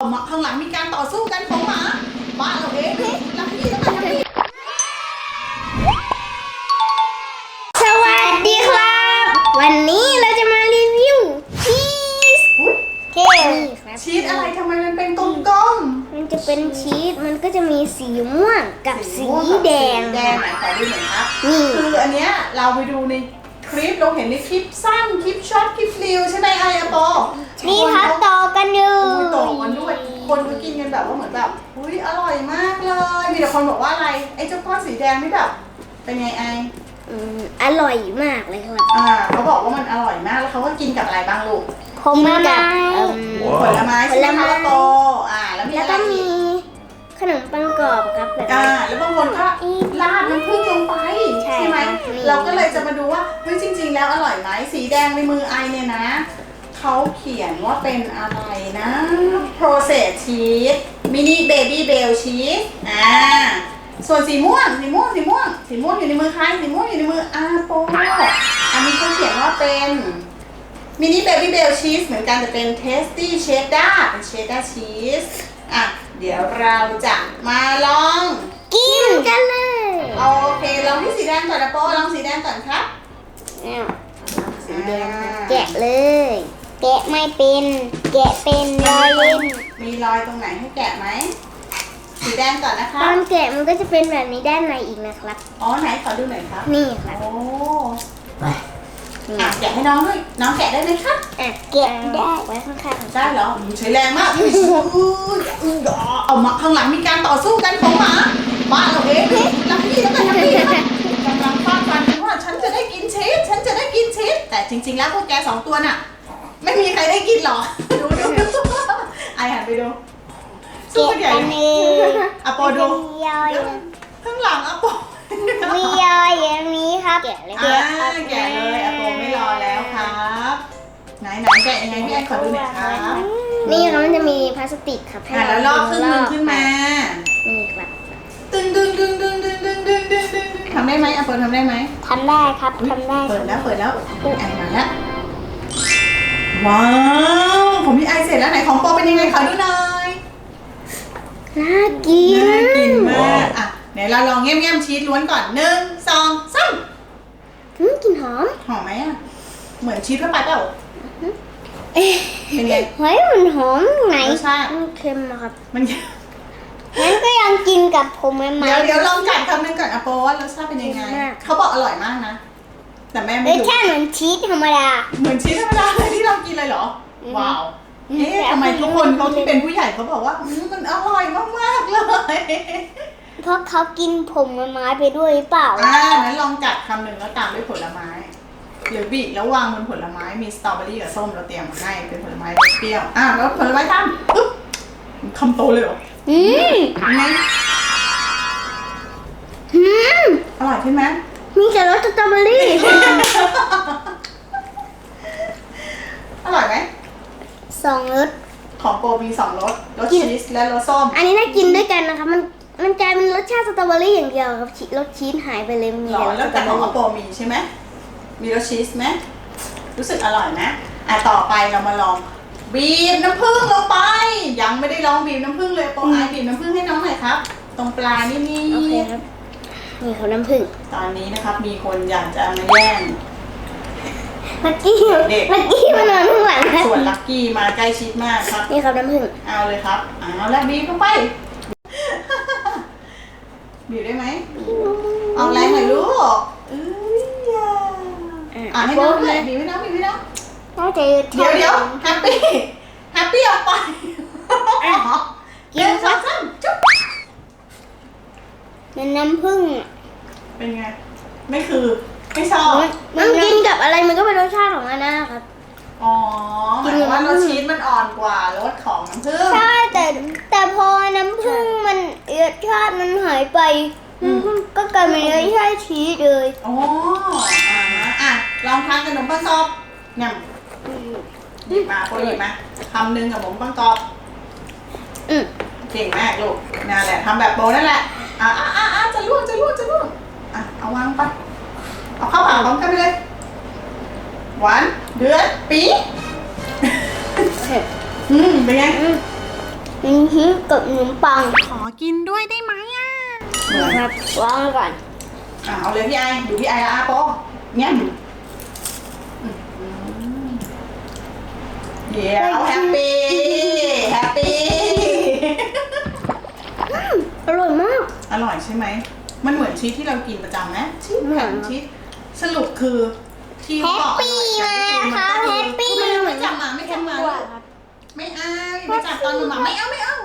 มาข้างหลังมีการต่อสู้กันของหมาบ้านเราเองลักกี้ต้องไปทำนี่สวัสดีครับ วันนี้เราจะมารีวิวชีสเท่ครับชีสอะไรทำไมมันเป็นกลมมันจะเป็นชีสมันก็จะมีสีม่วงกับๆสีม่วงกับแดงสีแดงไหนขอดูหน่อยครับนี่ คืออันเนี้ยเราไปดูใน คลิปเราเห็นในคลิปสั้นคลิปช็อตคลิปรีวใช่ไหมไออะปอนี่ครับต่อกันอยู่อุ้ยต่อกันด้วย คนก็กินกันแบบว่าเหมือนแบบอุ้ยอร่อยมากเลย มีแต่คนบอกว่าอะไรไอ้เจ้าก้อนสีแดงนี่แบบเป็นไงไออืมอร่อยมากเลยครับอ่าเขาบอกว่ามันอร่อยมากแล้วเขาก็กินกับอะไรบ้างลูกผมกับอืมผลไม้ใช่ไหมผลไม้คะโตอ่าแล้วมีแล้วอะไรก็อีมีกขนมปังกรอบครับแบบอ่านี้แล้วบางคนก็ เราก็เลยจะมาดูว่าเฮ้ยจริง ๆ แล้วอร่อยไหมสีแดงในมือไอเนี่ยนะเขาเขียนว่าเป็นอะไรนะ processed cheese mini baby bell cheese อ่าส่วนสีม่วงสีม่วงสีม่วงสีม่วงอยู่ในมือใครสีม่วงอยู่ในมืออาโปอันนี้เขาเขียนว่าเป็นมินิเบบี้เบลชีสเหมือนกันแต่เป็นเทสตี้เชดดาร์เป็นเชดดาร์ชีสอะเดี๋ยวเราจะมาลอง กินกันเลย โอเคลองที่สีแดงก่อนนะโปลองสีแดงก่อนครับอ้าวสีแดงแกะเลย แกะไม่เป็น แกะเป็นรอยเล่น มีรอยตรงไหนให้แกะไหมสีแดงก่อนนะคตรัอบ นแกะมันก็จะเป็นแบบนี้ด้านในอีกนะครับ อ๋อไหนขอดูหน่อยครับ นี่ครับโอ้อะแกะให้น้องด้วย น้องแกะได้ไหมครับ อะแกะได้ไว้ข้างๆ ได้เหรออืมใช้แรงมากอุ้ยอุ้ยอุ้ยเอามาข้างหลังมีการต่อสู้กันของหมาบ้านเราเอง ริงๆแล้วพวกแกสองตัวน่ะ ไม่มีใครได้กินหรอกดูดูดูไอหันไปดูสู้กันใหญ่แกะกันเลยอะโปดูมียอยข้างหลังอะโปมียอยอย่างนี้ครับแกะเลยอ่าแกะเลยอะโปไม่รอแล้วครับไหนไหนแกะยังไงพี่ไอขอดูหน่อยครับนี่ครับมันจะมีพลาสติกครับให้อะแล้วลอกครึ่งหนึงขึ้นมานี่ครับตึงดึงดึงดึงดึงดึงดึงดึงดึง ทำได้ไหมอะเปิดทำได้ไหมทำได้ครับทำได้เปิดแล้วเปิดแล้วอุ๊ยไอมาแล้วว้าวผมมีไอเสร็จแล้วไหนของโปเป็นยังไงขอดูหน่อยน่ากินน่ากินมากอะไหนเราลองเงี้ยมๆชีสล้วนก่อนหนึ่งสองสามอืมกลินหอมหอมไหมอะเหมือนชีสทั่วไปเปล่าเอ๊ะเป็นไงเฮ้ยมันหอมไหนรสชาติมันเค็มอะครับมันงั้น ก็ยังกินกับผมไหมไหมเดี๋ยวเดี๋ยวลองกัดคำหนึงก่อนอะโปว่ารสชาติเป็นยังไงมากเขาบอกอร่อยมากนะ แต่แม่รไม่สรู้ชาติเหมือนชีสธรรมดา เหมือนชีสธรรมดาเลยที่เรากินเลยเหรอ อืม ว้าวอืมเอ๊ะแต่ทำไมเอาไปทุกคนเขาเลยที่เป็นผู้ใหญ่เขาบอกว่าอืมมันอร่อยมากๆเลย เพราะเขากินผมไม้ไปด้วยหรือเปล่า อ่านั้นลองกัดคำหนึ่งแล้วตามด้วยผลไม้ หรือบีบแล้ววางบนผลไม้มีสตรอเบอรี่กับส้มเราเตรียมมาให้เป็นผลไม้เปรี้ยวอะแล้วผลไม้ทำปึ๊บ คำโตเลยเหรออืมยังไงอืมอร่อยใช่ไหมมีแต่รสสตรอเบอรี่ อร่อยไหมสองรส ของโปรมีสองรสรสกินชีสและรสส้มอันนี้น่ากินด้วยกันนะคะ มันมันกลายเป็นรสชาติสตรอเบอรี่อย่างเดียวครับชีรสชีสหายไปเลยมีหรอแต่รสแล้วสตรแต่อของเบออรี่ โปมีใช่ไหมมีรสชีสไหมรู้สึกอร่อยนะอะต่อไปเรามาลอง บีบน้ำผึ้งลงไป ยังไม่ได้ลองบีบน้ำผึ้งเลยโปรอะบีบน้ำผึ้งให้น้องหน่อยครับ ตรงปลายนี่นี่โอเคครับนี่เขาน้ำผึ้งตอนนี้นะครับ มีคนอยากจะมาแย่ง ลักกี้เด็ก ลักกี้มานอนข้างหลังครับส่วนลักกี้มาใกล้ชิดมากครับ นี่ครับน้ำผึ้งเอาเลยครับ เอาแล้วบีบลงไป บีบได้ไหม เอาแรงหน่อยลูกเอ้ยอย่าอะให้น้องเลยบีบให้น้องบีบให้น้อง น่าจะเดี๋ยวเดี๋ยวแฮปปี้แฮปปี้ออกไปกิเดี๋ยนวครัสอบงสามจุ๊บมันน้ำผึ้งอะเป็นไง ไม่คือ ไม่ชอบมันกินกับอะไรมันก็เป็นรสชาติของมันนะครับ อ๋อหมายถึงว่ารสชีสมันอ่อนกว่ารสของน้ำผึ้งใช่แต่แต่พอน้ำผึ้งมันรสชาติมันหายไปอืมมันก็กลายเป็นรสชาติชีสเลยอ๋ออ่านะอะลองทานกับขนมปังกรอบเนี่ย หยิบมาโปรหยิบมาคำหนึ่งกับขนมปังกรอบอืมเก่งมากลูกนั่นแหละทำแบบโบนั่นแหละอะอะอะอะจะลวกจะลวกจะลวกอะเอาวางไปเอาเข้าปากพร้อมกันไปเลยหวานเดือดปีอืมเป็นไงอืมอือฮึกับขนมปังขอกินด้วยได้ไหมอะเหมือนครับวางไว้ก่อนอะเอาเลยพี่ไอดูพี่ไอละอาโปะเงี้ย เดี๋ยวแฮปปี้แฮปปี้อร่อยมาก อร่อยใช่ไหม มันเหมือนชีสที่เรากินประจำนะชีสเหมืแผ่อนนชีสสรุปคือที่แฮปบอกปี้มาค่ะแฮปปี้ไม่จับหมาไม่จับหมาลูกไม่เอาไม่จับตอนหมาไม่เอาไม่เอา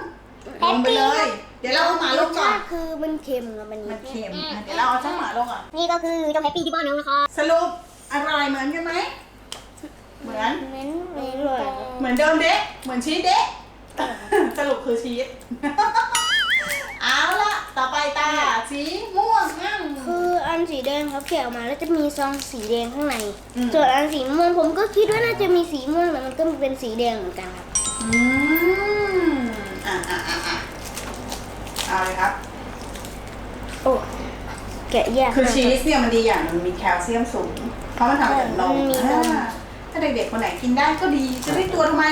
ลงไปเลย เดี๋ยวเราเอาหมาลงก่อนคือมันเค็มกับมันมันเค็มอะเดี๋ยวเราเอาเจ้าหมาลงก่อนนี่ก็คือเจ้าแฮปปี้ที่บ้านน้องนะคะสรุปอร่อยเหมือนกันไหมเห มือน เหม็นเหม็นเลยเหมือนเดิมเด็กเหมือนชีสเด็กสรุปคือชีสเอาละต่อไปตาสีม่วงมั่งคืออันสีแดงเขาเขียนออกมาแล้วจะมีซองสีแดงข้างใน ส่วนอันสีม่วงผมก็คิดว่าน่าจะมีสีม่วงแต่มันก็เป็นสีแดงเหมือนกันครับอืมอะอะอะอะเอาเลยครับ โอ้แกะแยกคือชีสเนี่ยมันดีอย่างมันมีแคลเซียมสูง เพราะมันทำจากนมมีนมอ่า ถ้าเด็กๆคนไหนกินได้ก็ดีจะได้ตัวทำไม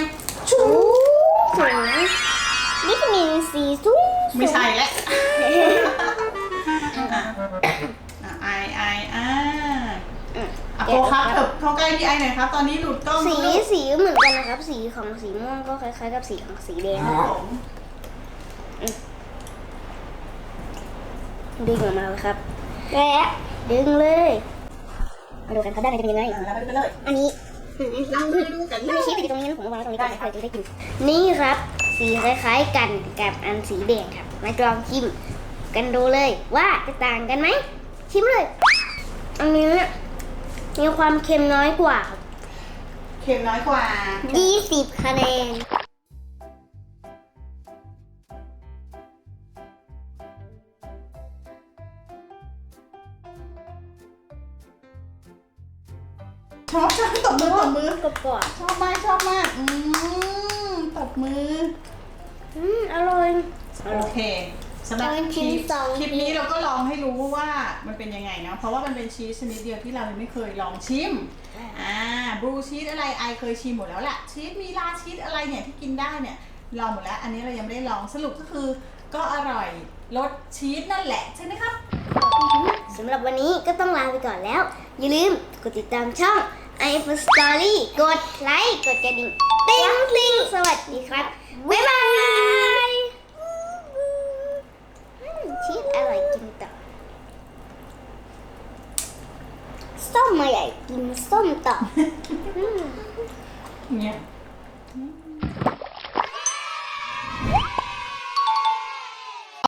ชูสูงวิตามินซีสูงไม่ใช่แล้วอะอะไอไออะอืมอะโปครับเถิบเข้าใกล้พี่ไอหน่อยครับ ตอนนี้หลุดกล้องสีลูกสีเหมือนกันนะครับ สีของสีม่วงก็คล้ายๆ กับสีของสีแดงครับผมดึงออกมาเลยครับและดึงเลย มาดูกันครับด้านในจะเป็นยังไงอะแล้วไปเลยอัน นี้เราไปดูกันเลมันยมีชีสอยู่ตรงนี้นะผมเอาวางไว้ตรงนี้ก่อนเพื่อจะได้กิน นี่ครับ สีคล้ายๆกันกับอันสีแดงครับ มาลองชิมกันดูเลยว่าจะต่างกันไหม ชิมเลย อันนี้มีความเค็มน้อยกว่าครับเค็มน้อยกว่า 20 คะแนน ชอบชอบตบมือตบมือกรอบกรอบชอบมากชอบมากอืมตบมือๆอืมอร่อย โอเคสำหรับลองคชิลิมปสองคลิปนี้เราก็ลองให้รู้ว่ามันเป็นยังไงเนาะเพราะว่ามันเป็นชีสชนิดเดียวที่เรายังไม่เคยลองชิมอ่าบลูชีสอะไรไอเคยชิมหมดแล้วแหละชีสมีลาชีสอะไรเนี่ยที่กินได้เนี่ยลองหมดแล้ว อันนี้เรายังไม่ได้ลองสรุปก็คือ ก็อร่อยรสชีสนั่นแหละใช่ไหมครับสำหรับวันนี้ก็ต้องลาไปก่อนแล้ว อย่าลืมกดติดตามช่อง ไอฟสตอรี่กดไลค์กดกระดิ่งติ๊งติ๊งสวัสดีครับ บ๊ายบายชีสอร่อยกินต่อ ส้มมาใหญ่กินส้มต่อเนี่ย